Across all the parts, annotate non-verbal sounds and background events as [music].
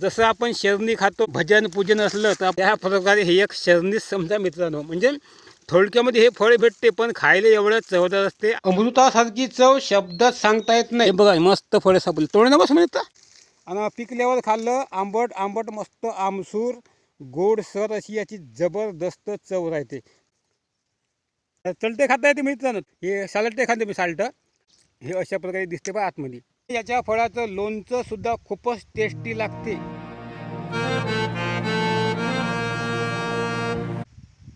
जसं आपण शरणी खातो भजन पूजन असलं तर त्या प्रकारे हे एक शरणीच समजा मित्रांनो. म्हणजे थोडक्यामध्ये हे फळ भेटते पण खायला एवढं चवदार असते. अमृतासारखी चव शब्दात सांगता येत नाही. बघा मस्त फळ सापडले तोडणं बस म्हणता आणि पिकल्यावर खाल्लं आंबट आंबट मस्त आमसूर गोडसर अशी याची जबरदस्त चव राहते. चलटे खाता येते मित्रांनो. हे सालटे खाते मी साल्ट. हे अशा प्रकारे दिसते बा आतमध्ये. याच्या फळाचं लोणचं सुद्धा खूपच टेस्टी लागते.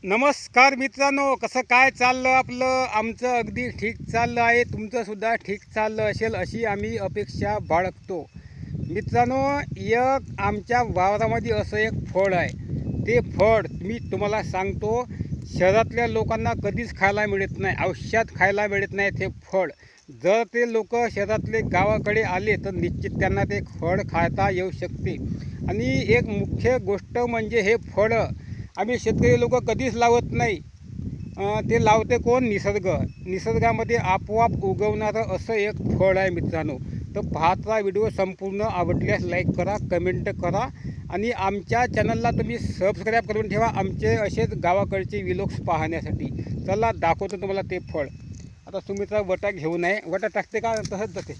नमस्कार मित्रांनो कसं काय चाललं आपलं? आमचं अगदी ठीक चाललं आहे. तुमचं सुद्धा ठीक चाललं असेल अशी आम्ही अपेक्षा बाळगतो. मित्रांनो एक आमच्या वावरामध्ये असं एक फळ आहे. ते फळ मी तुम्हाला सांगतो शहरातल्या लोकांना कधीच खायला मिळत नाही. आयुष्यात खायला मिळत नाही ते फळ. जर ते लोक शहरातले गावाकडे आले तर निश्चित त्यांना ते फळ खाता येऊ शकते. आणि एक मुख्य गोष्ट म्हणजे हे फळं आम्ही शेतकरी लोक कधीच लावत नाही. ते लावते कोण? निसर्ग. निसर्गामध्ये आपोआप उगवणारं असं एक फळ आहे मित्रांनो. तर पाहता व्हिडिओ संपूर्ण आवडल्यास लाईक करा कमेंट करा आणि आमच्या चॅनलला तुम्ही सबस्क्राईब करून ठेवा आमचे असेच गावाकडचे विलोक्स पाहण्यासाठी. चला दाखवतो तुम्हाला ते फळ. आता सुमित्रा वटा घेऊ नये. वटा टाकते का? तसंच जाते.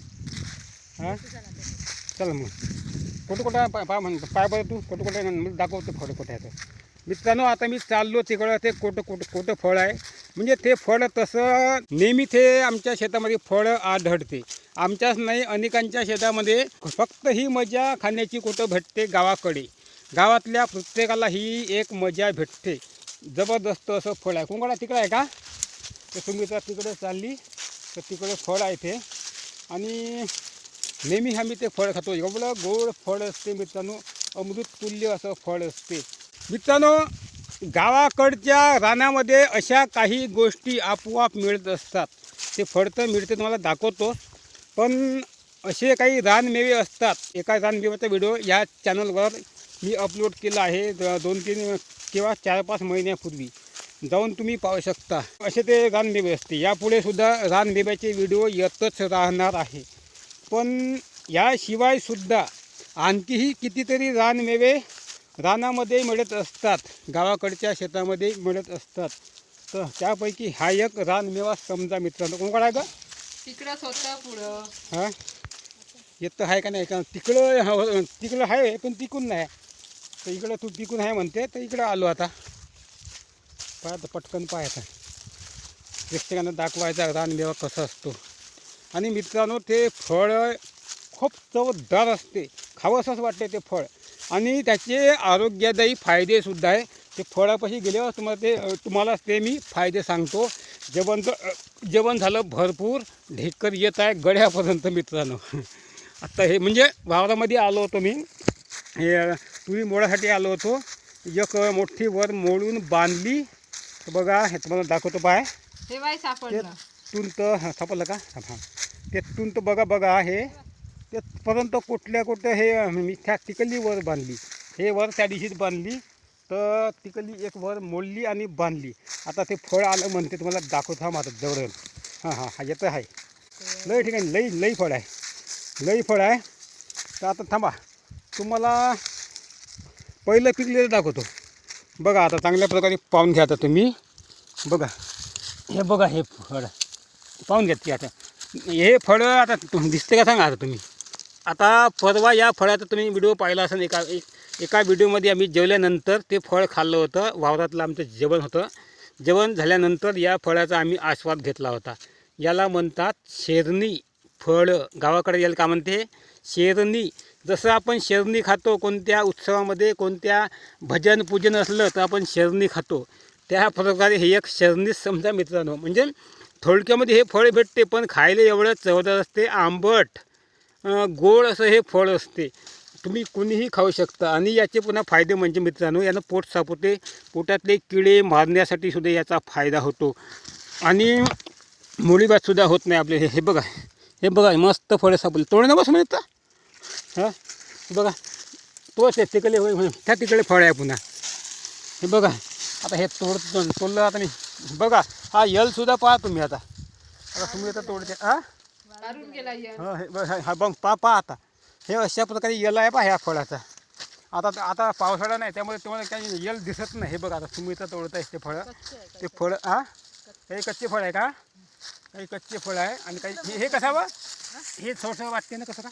हां? चल मग. कुठं कुठं पा पाय पाय म्हण पाय बरं तू. कुठं कुठं मग दाखवतो फळ कुठे आहे मित्रांनो आता मी चाललो तिकडं. ते कोटं कुठं कोटं फळ आहे. म्हणजे ते फळ तसं नेहमी ते आमच्या शेतामध्ये फळं आढळते. आमच्याच नाही अनेकांच्या शेतामध्ये फक्त ही मजा खाण्याची कुठं भेटते? गावाकडे. गावातल्या प्रत्येकाला ही एक मजा भेटते. जबरदस्त असं फळ आहे. कोणकडा तिकडं आहे का? तर तुम्ही जर तिकडे चालली तर तिकडे फळ आहे ते आणि नेहमी आम्ही ते फळ खातो. एवढं गोड फळ असते मित्रांनो. अमृत तुल्य असं फळ असते. मित्रांनो गावाकडच्या रानामध्ये अशा काही गोष्टी आपोआप मिळत असतात. ते फळ तर मिळते तुम्हाला दाखवतो. पण असे काही रानमेवे असतात. एका रानमेव्याचा व्हिडिओ या चॅनलवर मी अपलोड केला आहे दोन तीन किंवा चार पाच महिन्यापूर्वी. जाऊन तुम्ही पाहू शकता. असे ते रानमेवे असते यापुढे सुद्धा रानमेव्याचे व्हिडिओ येतच राहणार आहे. पण याशिवाय सुद्धा आणखीही कितीतरी रानमेवे रानामध्ये मिळत असतात. गावाकडच्या शेतामध्ये मिळत असतात. तर त्यापैकी हा एक रानमेवा समजा मित्रांनो. कोण आहे का तिकडंच होतं पुढं. हां? येतं आहे का नाही? का तिकडं हा- तिकडं आहे पण तिकून नाही. तर इकडं तू तिकून आहे म्हणते तर इकडं आलो आता. पाहत पटकन पाहायचा प्रेक्षकांना दाखवायचा रानमेवा कसा असतो. आणि मित्रांनो ते फळ खूप चवदार असते. खावंसंच वाटते ते फळ. आणि त्याचे आरोग्यदायी फायदेसुद्धा आहे. ते फळापाशी गेल्यावर तुम्हाला ते तुम्हाला ते मी फायदे सांगतो. जेवण जेवण झालं भरपूर. ढेकर येत आहे गड्यापर्यंत मित्रांनो. आत्ता हे म्हणजे वावरामध्ये आलो होतो मी. हे तुरी मोडासाठी आलो होतो. एक मोठी वर मोडून बांधली. तर बघा हे तुम्हाला दाखवतो पाय. हे सापडलं. तुंत हां सापडलं का? हां ते तुंत बघा बघा हे. तेपर्यंत कुठल्या कुठं हे मी त्या तिकली वर बांधली. हे वर त्या दिवशीच बांधली. तर तिकली एक वर मोडली आणि बांधली. आता ते फळ आलं म्हणते तुम्हाला दाखवतो हा माझं जवळ हां हां हा येतं आहे लई ठिकाणी लई लई फळ आहे. लई फळ आहे. तर आता थांबा. तुम्हाला पहिलं पिकलेलं दाखवतो. बघा आता चांगल्या प्रकारे पाहून घ्या आता तुम्ही. बघा. हे बघा हे फळ. पाहून घ्या की आता. हे फळं आता तुम दिसते का सांगा आता तुम्ही. आता परवा या फळाचा तुम्ही व्हिडिओ पाहिला असेल एका एक एका व्हिडिओमध्ये आम्ही जेवल्यानंतर ते फळ खाल्लं होतं. वावरातलं आमचं जेवण होतं. जेवण झाल्यानंतर या फळाचा आम्ही आस्वाद घेतला होता. याला म्हणतात शेरणी फळं. गावाकडे याला का म्हणते? शेरणी जसं आपण शेरणी खातो कोणत्या उत्सवामध्ये कोणत्या भजन पूजन असलं तर आपण शेरणी खातो. त्या प्रकारे हे एक शेरणीच समजा मित्रांनो. म्हणजे थोडक्यामध्ये हे फळ भेटते पण खायला एवढं चवदार असते. आंबट गोड असं हे फळ असते. तुम्ही कुणीही खाऊ शकता. आणि याचे पुन्हा फायदे म्हणजे मित्रांनो यानं पोट साफ होते पोटातले किडे मारण्यासाठी सुद्धा याचा फायदा होतो. आणि मुळीबातसुद्धा होत नाही आपले. हे हे बघा. हे बघा मस्त फळं सापडले. तोडे ना बस म्हणता हां? बघा तोच आहे तिकडे होय. त्या तिकडे फळ आहे पुन्हा. हे बघा आता हे तोड तोडलं आता मी. बघा हा यलसुद्धा पहा तुम्ही आता. आता तुम्ही आता तोडते हां? हा हे बघ, हा- हा पा पा आता. हे अशा प्रकारे यल आहे पा ह्या फळाचा. आता आता पावसाळा नाही त्यामुळे तुम्हाला काही यल दिसत नाही. हे बघा आता तुम्ही तोडत आहे ते फळं. ते फळ हा? काही कच्चे फळ आहे का? काही कच्चे फळ आहे. आणि काही हे- हे कसावं हे थोडंसं वाटते ना कसं का?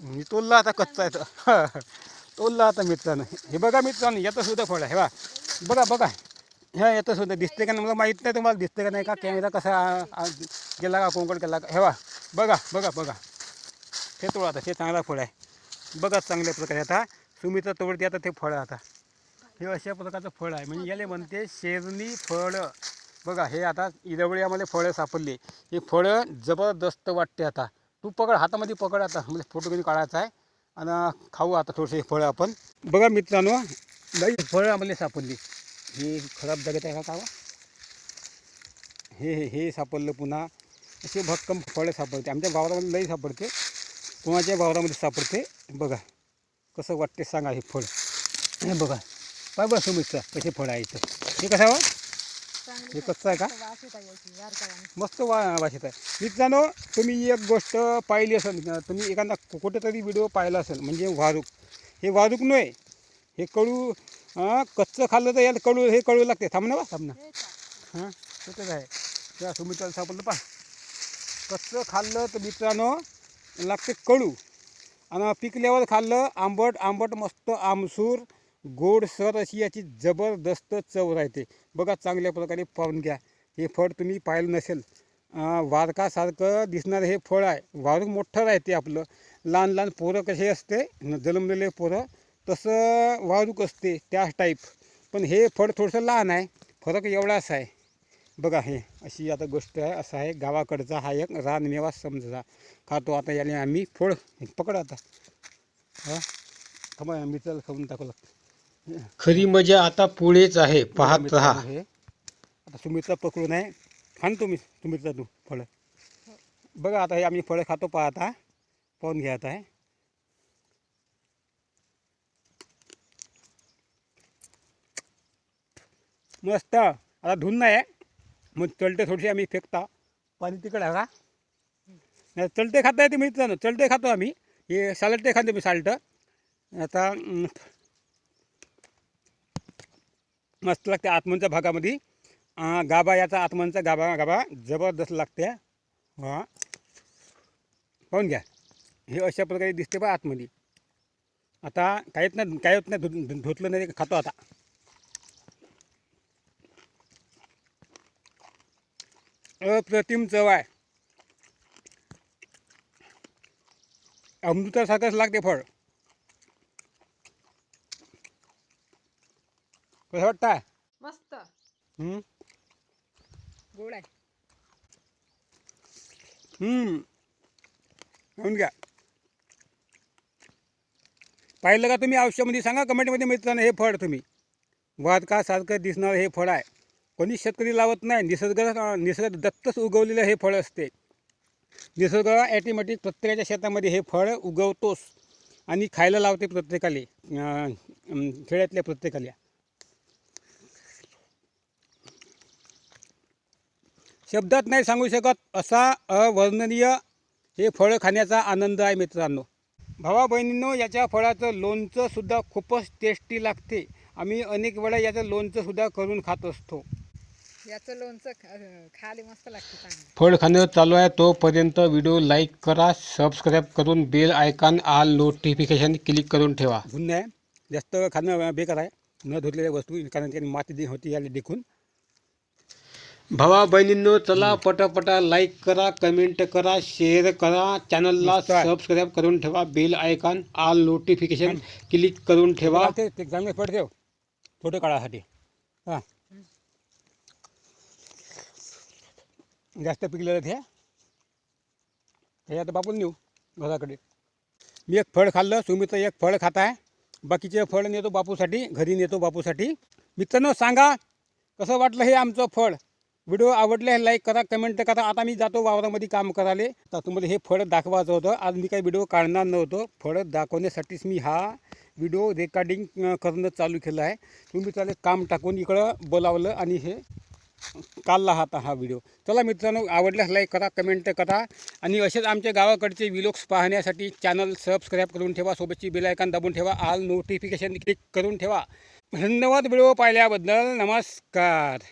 मी तोलला आता कच्चा आहे तर. [laughs] तोलला आता मित्रानं. हे बघा मित्रांनो याचं सुद्धा फळ आहे. हे बा बघा बघा. ह्या येतं सुद्धा दिसते का नाही मला माहीत नाही. तुम्हाला दिसते का नाही का? कॅमेरा कसा गेला का? कोंकण केला का? हे बा बघा बघा बघा. हे तोड आता. हे चांगला फळ आहे. बघा चांगल्या प्रकारे आता. सुमित्र तोडते आता ते फळ आता. हे अशा प्रकारचं फळ आहे. म्हणजे याला म्हणते शेरणी फळं. बघा हे आता इरवळी आम्हाला फळं सापडली. हे फळं जबरदस्त वाटते आता. तू पकड हातामध्ये पकड आता. म्हणजे फोटो घेऊन काढायचा आहे? आणि खाऊ आता थोडेसे फळं आपण. बघा मित्रांनो लई फळं आम्हाला सापडली. हे खराब जागेत आहे का कावा? हे हे हे सापडलं पुन्हा. असे भक्कम फळं सापडते. आमच्या वावरामध्ये लई सापडते. कोणाच्या वावरामध्ये सापडते. बघा कसं वाटते सांगा हे फळ. हे बघा. पाय बघा समजचं कसे फळ आहे इथं हे कसावं हे कच्चं आहे का? मस्त वा वाशीत आहे. मित्रांनो तुम्ही एक गोष्ट पाहिली असेल तुम्ही एखादा कुठेतरी व्हिडिओ पाहिला असेल म्हणजे वारूक. हे वारूक नव्हे हे अं, कच्चं खाल्लं तर याला कडू हे कडू लागते. थांब ना बा थांब ना. हां तसंच आहे. त्या सुमित्राला सापडलं पा कच्चं खाल्लं तर मित्रांनो लागते कडू. आणि पिकल्यावर खाल्लं आंबट आंबट मस्त आमसूर गोडसर अशी याची जबरदस्त चव राहते. बघा चांगल्या प्रकारे पाहून घ्या. हे फळ तुम्ही पाहिलं नसेल वारकासारखं दिसणारं हे फळ आहे. वारूक मोठं राहते आपलं. लहान लहान पोरं कसे असते जन्मलेले पोरं तसं वारूक असते त्याच टाईप पण हे फळ थोडंसं लहान आहे. फरक एवढाच आहे. बघा हे अशी आता गोष्ट आहे. असं आहे. गावाकडचा हा एक रानमेवा समजा. खातो आता याने आम्ही फळ. पकड आता. हां? थांबा मित्राला खाऊन टाकू लागतं. खरी मजा आता पुढेच आहे पाहत राहा. हे आता सुमित्रा पकडून आहे. खान तुम्ही सुमित्रा तू फळं. बघा आता हे आम्ही फळं खातो पाहता पाहून घ्या आता आहे मस्त. आता धुवून नाही आहे. मग चलटे थोडीशी आम्ही फेकता. पाणी तिकडे आहे का? नाही चलटे खाता येते मित्रांनो चलटे खातो आम्ही. हे सालटे खातो मी साल्ट. आता मस्त लागते आत्मनच्या भागामध्ये. गाभा याचा आत्मनचा गाभा गाभा जबरदस्त लागते. हां. पाहून घ्या. हे अशा प्रकारे दिसते बा आतमध्ये. आता काहीच नाही काही होत नाही धु धुतलं नाही खातो आता. अप्रतिम चव आहे अमृतासारखंच लागते फळ. कसं वाटतं मस्त. हम्म? गोड आहे. हम्म. होऊन घ्या. पाहिलं का तुम्ही आयुष्यामध्ये? सांगा कमेंटमध्ये मित्रांनो हे फळ तुम्ही. वादकासारखं दिसणारं हे फळ आहे. कोणी शेतकरी लावत नाही. निसर्ग निसर्ग दत्तच उगवलेलं हे फळ असते. निसर्ग ॲटोमॅटिक प्रत्येकाच्या शेतामध्ये हे फळ उगवतोच. आणि खायला लावते प्रत्येकाले खेड्यातल्या प्रत्येकाला. शब्दात नाही सांगू शकत असा अवर्णनीय हे फळ खाण्याचा आनंद आहे मित्रांनो. भावा बहिणींनो याच्या फळाचं लोणचं सुद्धा खूपच टेस्टी लागते. आम्ही अनेक वेळा याचं लोणचं सुद्धा करून खात असतो. याचं लोणचं खा- खायला मस्त लागतं फळ खाणं चालू आहे तोपर्यंत व्हिडिओ लाईक करा सबस्क्राईब करून bell icon all notification click करून ठेवा. गुन्हा आहे. जास्त खाणं बेकार आहे. न धुतलेल्या वस्तू कारण त्यांनी माती होती याला देखून भावा बहिणींनो चला पटापटा लाईक करा कमेंट करा शेअर करा. चॅनलला. सबस्क्राईब करून ठेवा bell icon all notification click करून ठेवा. ते ते चांगले फळ ठेव. फोटो काढासाठी हां. जास्त पिकलेलं ते. हे आता बापून नेऊ घराकडे. मी एक फळ खाल्लं सुमित्र एक फळ खात आहे बाकीचे फळ नेतो बापूसाठी घरी नेतो बापूसाठी. मित्रांनो सांगा कसं वाटलं हे आमचं फळ? व्हिडिओ आवडले लाईक करा कमेंट करा. आता मी जातो वावरामध्ये काम करायला. तर तुम्हाला हे फळं दाखवायचं होतं. आज मी काही व्हिडिओ काढणार नव्हतो. फळं दाखवण्यासाठीच मी हा व्हिडिओ रेकॉर्डिंग करणं चालू केलं आहे. तुम्ही त्याला काम टाकून इकडं बोलावलं आणि हे काढला हा हा व्हिडिओ चला मित्रांनो आवडल्यास लाईक करा कमेंट करा. आणि असेच आमच्या गावाकडचे विलोक्स पाहण्यासाठी चॅनल सबस्क्राईब करून ठेवा. सोबतची बेलायकॉन दाबून ठेवा. आल नोटिफिकेशन क्लिक करून ठेवा. धन्यवाद व्हिडिओ पाहिल्याबद्दल. नमस्कार.